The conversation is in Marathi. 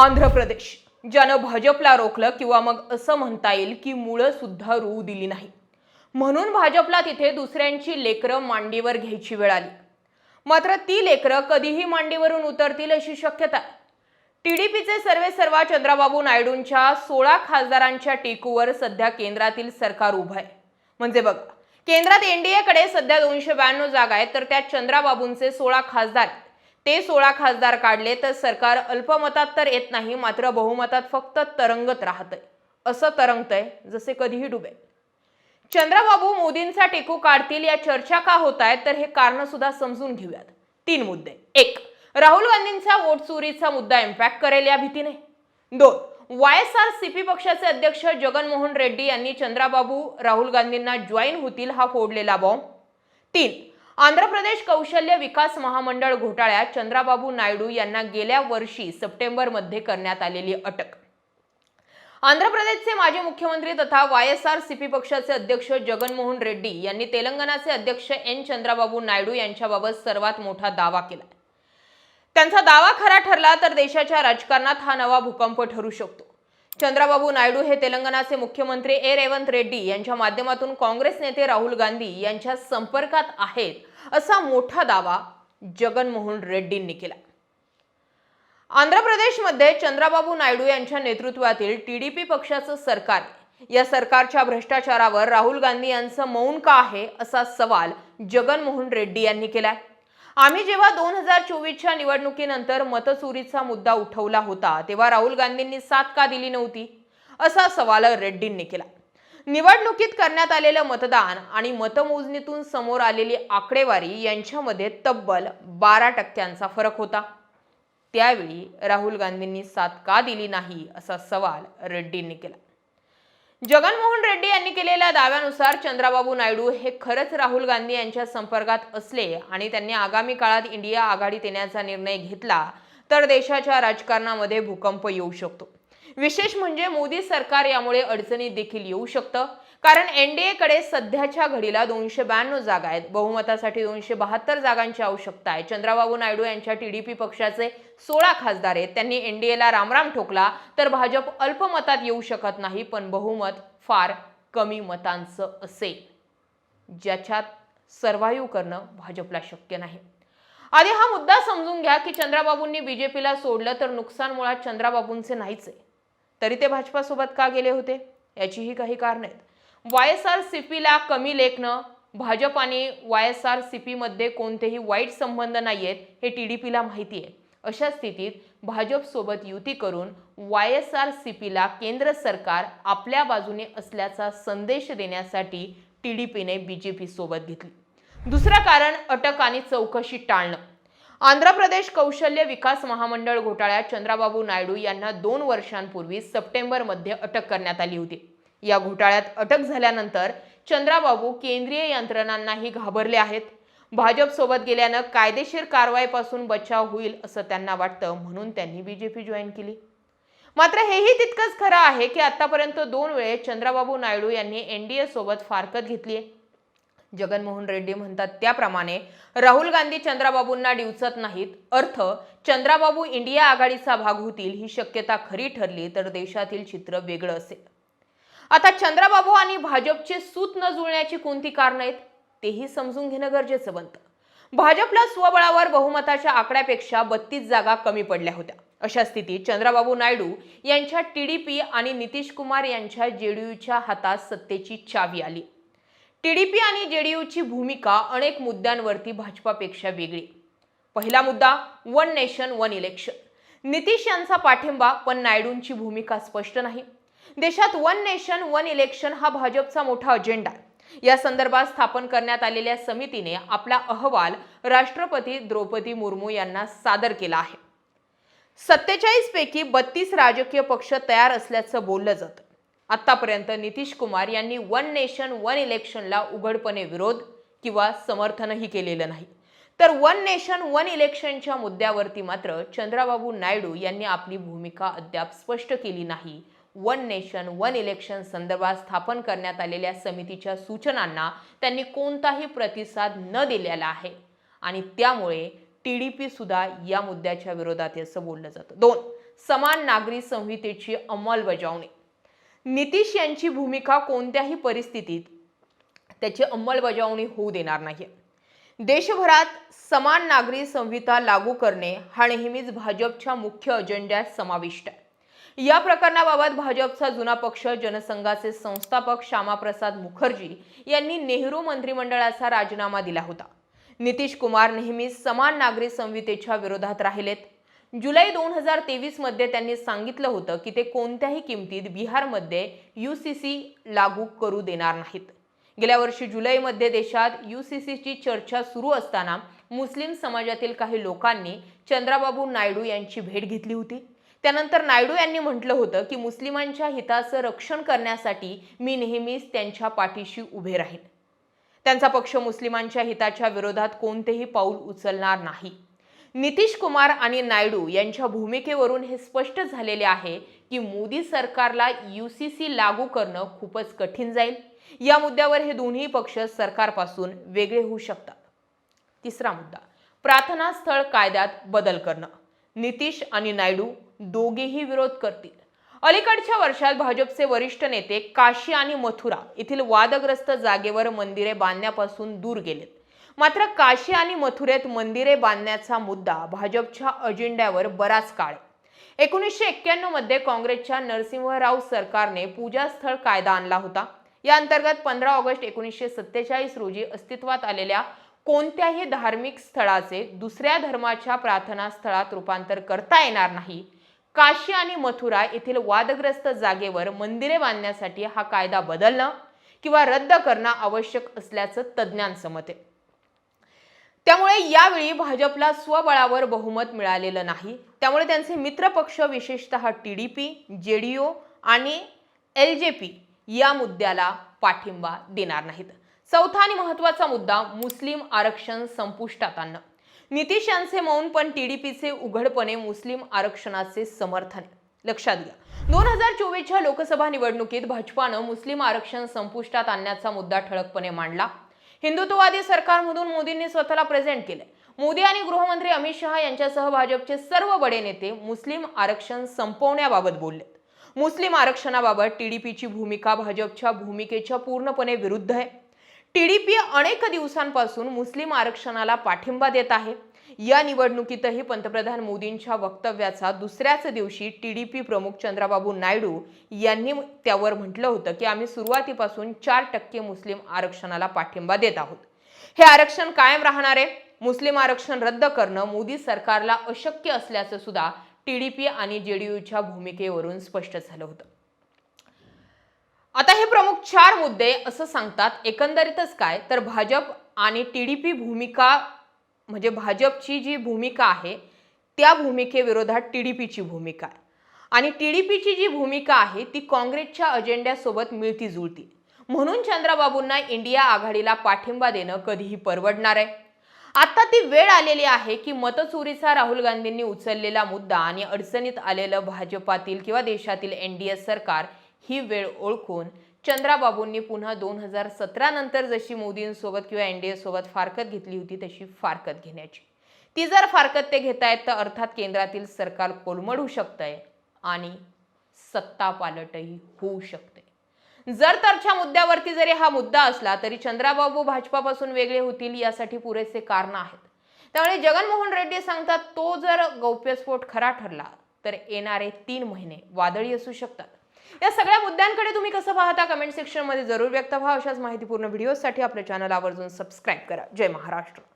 आंध्र प्रदेश. ज्यानं भाजपला रोखलं किंवा मग असं म्हणता येईल की मुळं सुद्धा रूळ दिली नाही. म्हणून भाजपला तिथे दुसऱ्यांची लेकरं मांडीवर घ्यायची वेळ आली. मात्र ती लेकरं कधीही मांडीवरून उतरतील अशी शक्यता आहे. टीडीपीचे सर्वे सर्वा चंद्राबाबू नायडूंच्या सोळा खासदारांच्या टेकूवर सध्या केंद्रातील सरकार उभं आहे. म्हणजे बघा केंद्रात एनडीएकडे सध्या दोनशे ब्याण्णव जागा आहेत तर त्यात चंद्राबाबूंचे सोळा खासदार आहेत. ते सोळा खासदार काढले तर सरकार अल्पमतात तर येत नाही मात्र बहुमतात फक्त तरंगत राहतंय. असं तरंगतंय जसे कधीही डुबेल. चंद्रबाबू मोदींचा टेकू काढतील या चर्चा का होत आहेत तर हे कारण सुद्धा समजून घेऊयात. तीन मुद्दे. एक राहुल गांधींचा वोट चोरीचा मुद्दा इम्पॅक्ट करेल या भीतीने? दोन वाय एस आर सीपी पक्षाचे अध्यक्ष जगनमोहन रेड्डी यांनी चंद्राबाबू राहुल गांधींना जॉईन होतील हा फोडलेला बॉम्ब तीन आंध्र प्रदेश कौशल्य विकास महामंडळ घोटाळ्यात चंद्राबाबू नायडू यांना गेल्या वर्षी सप्टेंबरमध्ये करण्यात आलेली अटक. आंध्र प्रदेशचे माजी मुख्यमंत्री तथा वाय एस आर सीपी पक्षाचे अध्यक्ष जगनमोहन रेड्डी यांनी तेलंगणाचे अध्यक्ष एन चंद्राबाबू नायडू यांच्याबाबत सर्वात मोठा दावा केला त्यांचा दावा खरा ठरला तर देशाच्या राजकारणात हा नवा भूकंप ठरू शकतो. चंद्राबाबू नायडू हे तेलंगणाचे मुख्यमंत्री ए. रेवंत रेड्डी यांच्या माध्यमातून काँग्रेस नेते राहुल गांधी यांच्या संपर्कात आहेत असा मोठा दावा जगनमोहन रेड्डींनी केला. आंध्र प्रदेशमध्ये चंद्राबाबू नायडू यांच्या नेतृत्वातील टी डी पी पक्षाचं सरकार या सरकारच्या भ्रष्टाचारावर राहुल गांधी यांचं मौन का आहे असा सवाल जगनमोहन रेड्डी यांनी केलाय. आम्ही जेव्हा दोन हजार चोवीसच्या निवडणुकीनंतर मतचोरीचा मुद्दा उठवला होता तेव्हा राहुल गांधींनी साथ का दिली नव्हती? असा सवाल रेड्डींनी केला. निवडणुकीत करण्यात आलेलं मतदान आणि मतमोजणीतून समोर आलेली आकडेवारी यांच्यामध्ये तब्बल बारा टक्क्यांचा फरक होता. त्यावेळी राहुल गांधींनी साथ का दिली नाही असा सवाल रेड्डींनी केला. जगनमोहन रेड्डी यांनी केलेल्या दाव्यानुसार चंद्राबाबू नायडू हे खरंच राहुल गांधी यांच्या संपर्कात असले आणि त्यांनी आगामी काळात इंडिया आघाडीत येण्याचा निर्णय घेतला तर देशाच्या राजकारणामध्ये भूकंप येऊ शकतो. विशेष म्हणजे मोदी सरकार यामुळे अडचणी देखील येऊ शकतं. कारण एनडीए कडे सध्याच्या घडीला दोनशे ब्याण्णव जागा आहेत. बहुमतासाठी दोनशे बहात्तर जागांची आवश्यकता आहे. चंद्राबाबू नायडू यांच्या टीडीपी पक्षाचे सोळा खासदार आहेत. त्यांनी एनडीएला रामराम ठोकला तर भाजप अल्पमतात येऊ शकत नाही पण बहुमत फार कमी मतांचं असेल. ज्याच्यात सर्व्हाइव्ह करणं भाजपला शक्य नाही. आधी हा मुद्दा समजून घ्या की चंद्राबाबूंनी बीजेपीला सोडलं तर नुकसान मुळात चंद्राबाबूंचे नाहीच आहे. तरी ते भाजपासोबत का गेले होते? याचीही काही कारण आहेत. वाय एस आर सी पीला कमी लेखणं भाजप आणि वाय एस आर सी पीमध्ये कोणतेही वाईट संबंध नाही आहेत हे टी डी पीला माहिती आहे. अशा स्थितीत भाजपसोबत युती करून वाय एस आर सी पीला केंद्र सरकार आपल्या बाजूने असल्याचा संदेश देण्यासाठी टी डी पीने बी जे पीसोबत घेतली. दुसरं कारण अटक आणि चौकशी टाळणं. आंध्र प्रदेश कौशल्य विकास महामंडळ घोटाळ्यात चंद्राबाबू नायडू यांना दोन वर्षांपूर्वी सप्टेंबरमध्ये अटक करण्यात आली होती. या घोटाळ्यात अटक झाल्यानंतर चंद्राबाबू केंद्रीय यंत्रणांनाही घाबरले आहेत. भाजपसोबत गेल्यानं कायदेशीर कारवाईपासून बचाव होईल असं त्यांना वाटतं म्हणून त्यांनी बीजेपी जॉईन केली. मात्र हेही तितकंच खरं आहे की आतापर्यंत दोन वेळेस चंद्राबाबू नायडू यांनी एनडीए सोबत फारकत घेतली आहे जगनमोहन रेड्डी म्हणतात त्याप्रमाणे राहुल गांधी चंद्राबाबूंना डिवचत नाहीत. अर्थ चंद्राबाबू इंडिया आघाडीचा भाग होतील ही शक्यता खरी ठरली तर देशातील चित्र वेगळं असेल. आता चंद्राबाबू आणि भाजपचे सूत न जुळण्याची कोणती कारणं आहेत तेही समजून घेणं गरजेचं बनतं. भाजपला स्वबळावर बहुमताच्या आकड्यापेक्षा बत्तीस जागा कमी पडल्या होत्या. अशा स्थितीत चंद्राबाबू नायडू यांच्या टीडीपी आणि नितीश कुमार यांच्या जेडीयूच्या हातात सत्तेची चावी आली. टीडीपी आणि जेडीयूची भूमिका अनेक मुद्द्यांवरती भाजपापेक्षा वेगळी. पहिला मुद्दा one nation one election Nitish यांचा पाठिंबा पण नायडूंची भूमिका स्पष्ट नाही. देशात वन नेशन वन इलेक्शन हा भाजपचा मोठा अजेंडा या संदर्भात स्थापन करण्यात आलेल्या समितीने आपला अहवाल राष्ट्रपती द्रौपदी मुर्मू यांना सादर केला आहे. सत्तेचाळीस पैकी बत्तीस राजकीय पक्ष तयार असल्याचं बोललं जातं. आत्तापर्यंत नितीश कुमार यांनी वन नेशन वन इलेक्शनला उघडपणे विरोध किंवा समर्थनही केलेलं नाही. तर वन नेशन वन इलेक्शनच्या मुद्द्यावरती मात्र चंद्राबाबू नायडू यांनी आपली भूमिका अद्याप स्पष्ट केली नाही. वन नेशन वन इलेक्शन संदर्भात स्थापन करण्यात आलेल्या समितीच्या सूचनांना त्यांनी कोणताही प्रतिसाद न दिलेला आहे. आणि त्यामुळे टी डी पी सुद्धा या मुद्द्याच्या विरोधात असं बोललं जातं. दोन समान नागरी संहितेची अंमलबजावणी. नितीश यांची भूमिका कोणत्याही परिस्थितीत त्याची अंमलबजावणी होऊ देणार नाही देशभरात समान नागरी संहिता लागू करणे हा नेहमीच भाजपच्या मुख्य अजेंड्यात समाविष्ट आहे. या प्रकरणाबाबत भाजपचा जुना पक्ष जनसंघाचे संस्थापक श्यामाप्रसाद मुखर्जी यांनी नेहरू मंत्रिमंडळाचा राजीनामा दिला होता. नितीश कुमार नेहमीच समान नागरी संहितेच्या विरोधात राहिलेत. जुलै दोन हजार तेवीसमध्ये त्यांनी सांगितलं होतं की ते कोणत्याही किमतीत बिहारमध्ये यूसीसी लागू करू देणार नाहीत. गेल्या वर्षी जुलैमध्ये देशात यूसीसीची चर्चा सुरू असताना मुस्लिम समाजातील काही लोकांनी चंद्राबाबू नायडू यांची भेट घेतली होती. त्यानंतर नायडू यांनी म्हटलं होतं की मुस्लिमांच्या हिताचं रक्षण करण्यासाठी मी नेहमीच त्यांच्या पाठीशी उभे राहीन. त्यांचा पक्ष मुस्लिमांच्या हिताच्या विरोधात कोणतेही पाऊल उचलणार नाही. नितीश कुमार आणि नायडू यांच्या भूमिकेवरून हे स्पष्ट झालेले आहे की मोदी सरकारला यूसीसी लागू करणं खूपच कठीण जाईल. या मुद्द्यावर हे दोन्ही पक्ष सरकारपासून वेगळे होऊ शकतात. तिसरा मुद्दा प्रार्थना स्थळ कायद्यात बदल करणं. नितीश आणि नायडू दोघेही विरोध करतील. अलीकडच्या वर्षात भाजपचे वरिष्ठ नेते काशी आणि मथुरा येथील वादग्रस्त जागेवर मंदिरे बांधण्यापासून दूर गेलेत. मात्र काशी आणि मथुरेत मंदिरे बांधण्याचा मुद्दा भाजपच्या अजेंड्यावर बराच काळ एकोणीसशे एक्क्याण्णवमध्ये काँग्रेसच्या नरसिंहराव सरकारने पूजास्थळ कायदा आणला होता. या अंतर्गत पंधरा ऑगस्ट एकोणीसशे सत्तेचाळीस रोजी अस्तित्वात आलेल्या कोणत्याही धार्मिक स्थळाचे दुसऱ्या धर्माच्या प्रार्थना स्थळात रूपांतर करता येणार नाही. काशी आणि मथुरा येथील वादग्रस्त जागेवर मंदिरे बांधण्यासाठी हा कायदा बदलणं किंवा रद्द करणं आवश्यक असल्याचं तज्ज्ञांचं मत आहे. त्यामुळे यावेळी भाजपला स्वबळावर बहुमत मिळालेलं नाही. त्यामुळे त्यांचे मित्रपक्ष विशेषतः T D P J D O आणि एल जे पी या मुद्द्याला पाठिंबा देणार नाहीत. चौथा आणि महत्त्वाचा मुद्दा मुस्लिम आरक्षण संपुष्टात आणणं नितीश यांचे मौन पण टीडीपीचे उघडपणे मुस्लिम आरक्षणाचे समर्थन. लक्षात घ्या. दोन हजार चोवीसच्या लोकसभा निवडणुकीत भाजपानं मुस्लिम आरक्षण संपुष्टात आणण्याचा मुद्दा ठळकपणे मांडला. हिंदुत्ववादी सरकारमधून मोदींनी स्वतःला प्रेझेंट केले मोदी आणि गृहमंत्री अमित शहा यांच्यासह भाजपचे सर्व बडे नेते मुस्लिम आरक्षण संपवण्याबाबत बोलले मुस्लिम आरक्षणाबाबत टीडीपीची भूमिका भाजपच्या भूमिकेच्या पूर्णपणे विरुद्ध आहे. टीडीपी अनेक दिवसांपासून मुस्लिम आरक्षणाला पाठिंबा देत आहे. या निवडणुकीतही पंतप्रधान मोदींच्या वक्तव्याचा दुसऱ्याच दिवशी टीडीपी प्रमुख चंद्राबाबू नायडू यांनी त्यावर म्हटलं होतं की आम्ही सुरुवातीपासून चार टक्के मुस्लिम आरक्षणाला पाठिंबा देत आहोत. हे आरक्षण कायम राहणार आहे. मुस्लिम आरक्षण रद्द करणं मोदी सरकारला अशक्य असल्याचं सुद्धा टीडीपी आणि जेडीयूच्या भूमिकेवरून स्पष्ट झालं होतं. आता हे प्रमुख चार मुद्दे असं सांगतात एकंदरीतच काय? तर भाजप आणि टीडीपी भूमिका म्हणजे भाजपची जी भूमिका आहे त्या भूमिकेविरोधात टीडीपीची भूमिका आहे. आणि टीडीपीची जी भूमिका आहे ती काँग्रेसच्या अजेंड्यासोबत मिळती जुळती. म्हणून चंद्राबाबूंना इंडिया आघाडीला पाठिंबा देणं कधीही परवडणार आहे. आता ती वेळ आलेली आहे की मतचोरीचा राहुल गांधींनी उचललेला मुद्दा आणि अडचणीत आलेलं भाजपातील किंवा देशातील एनडीए सरकार ही वेळ ओळखून चंद्राबाबूंनी पुन्हा दोन हजार सतरा नंतर जशी मोदींसोबत किंवा एनडीए सोबत फारकत घेतली होती तशी फारकत घेण्याची. ती जर फारकत ते घेतायत तर अर्थात केंद्रातील सरकार कोलमडू शकतंय आणि सत्ता पालटही होऊ शकते. जर तरच्या मुद्द्यावरती जरी हा मुद्दा असला तरी चंद्राबाबू भाजपापासून वेगळे होतील यासाठी पुरेसे कारण आहेत. त्यामुळे जगनमोहन रेड्डी सांगतात तो जर गौप्यस्फोट खरा ठरला तर येणारे तीन महिने वादळी असू शकतात. या सगळ्या मुद्द्यांकडे तुम्ही कसं पाहता कमेंट सेक्शनमध्ये जरूर व्यक्त व्हा. अशाच माहितीपूर्ण व्हिडिओसाठी आपल्या चॅनल आवर्जून सबस्क्राईब करा. जय महाराष्ट्र.